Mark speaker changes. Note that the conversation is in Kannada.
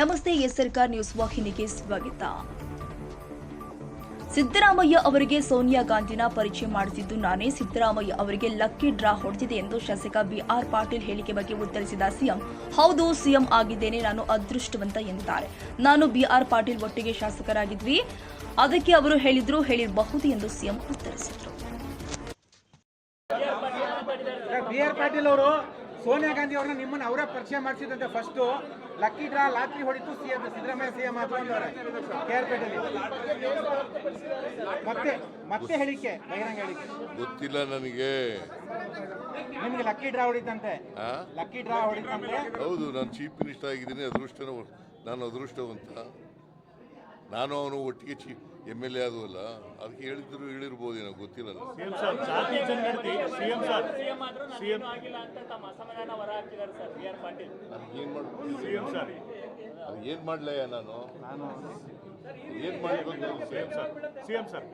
Speaker 1: ನಮಸ್ತೆ, ಎಸ್ ಸರ್ಕಾರ್ ನ್ಯೂಸ್ ವಾಹಿನಿಗೆ ಸ್ವಾಗತ. ಸಿದ್ದರಾಮಯ್ಯ ಅವರಿಗೆ ಸೋನಿಯಾ ಗಾಂಧಿನ ಪರಿಚಯ ಮಾಡಿಸಿದ್ದು ನಾನೇ ಸಿದ್ದರಾಮಯ್ಯ ಅವರಿಗೆ ಲಕ್ಕಿ ಡ್ರಾ ಹೊಡೆದಿದೆ ಎಂದು ಶಾಸಕ ಬಿಆರ್ ಪಾಟೀಲ್ ಹೇಳಿಕೆ ಬಗ್ಗೆ ಉತ್ತರಿಸಿದ ಸಿಎಂ, ಹೌದು, ಸಿಎಂ ಆಗಿದ್ದೇನೆ, ನಾನು ಅದೃಷ್ಟವಂತ ಎಂದಿದ್ದಾರೆ. ನಾನು ಬಿಆರ್ ಪಾಟೀಲ್ ಒಟ್ಟಿಗೆ ಶಾಸಕರಾಗಿದ್ವಿ. ಅದಕ್ಕೆ ಅವರು ಹೇಳಿದ್ರು, ಹೇಳಿರಬಹುದು ಎಂದು ಸಿಎಂ ಉತ್ತರಿಸಿದರು.
Speaker 2: ಸೋನಿಯಾ ಗಾಂಧಿ ಅವ್ರನ್ನ ನಿಮ್ಮನ್ನ ಅವರೇ ಪರಿಚಯ ಮಾಡಿಸಿದಂತೆ ಫಸ್ಟ್ ಲಕ್ಕಿ ಡ್ರಾ ಲಾಟ್ರಿ ಹೊಡಿತು ಸಿಎಂ ಸಿದ್ದರಾಮಯ್ಯ ಸಿಎಂ ಮಾತಾಡಿದವರ ಕೆ ಆರ್ ಪೇಟೆಯಲ್ಲಿ ಮತ್ತೆ ಮತ್ತೆ ಹೇಳಿಕೆ ಬಹಿರಂಗ ಹೇಳಿಕೆ.
Speaker 3: ಗೊತ್ತಿಲ್ಲ ನನಗೆ.
Speaker 2: ನಿಮ್ಗೆ ಲಕ್ಕಿ ಡ್ರಾ ಹೊಡಿತಂತೆ? ಲಕ್ಕಿ ಡ್ರಾ ಹೊಡಿತಂತೆ.
Speaker 3: ಹೌದು ನಾನು ಚೀಫ್ ಮಿನಿಸ್ಟರ್ ಆಗಿದ್ದೀನಿ ಅದೃಷ್ಟನ ನಾನು ಅದೃಷ್ಟವಂತ. ನಾನು ಅವನು ಒಟ್ಟಿಗೆ ಚೀಫ್ ಎಂ ಎಲ್ ಎ ಅದು ಅಲ್ಲ. ಅದಕ್ಕೆ ಹೇಳಿದ್ರು
Speaker 4: ಹೇಳಿರ್ಬೋದು ಏನೋ
Speaker 3: ಗೊತ್ತಿಲ್ಲ ಏನ್ ಮಾಡ್ಬೋದು
Speaker 4: ಸಿಎಂ ಸರ್.
Speaker 3: ಅದು ಏನ್ ಮಾಡ್ಲಯ್ಯ ನಾನು?
Speaker 2: ನಾನು
Speaker 3: ಏನ್ ಮಾಡ್ಬೇಕು?
Speaker 4: CM sir CM sir.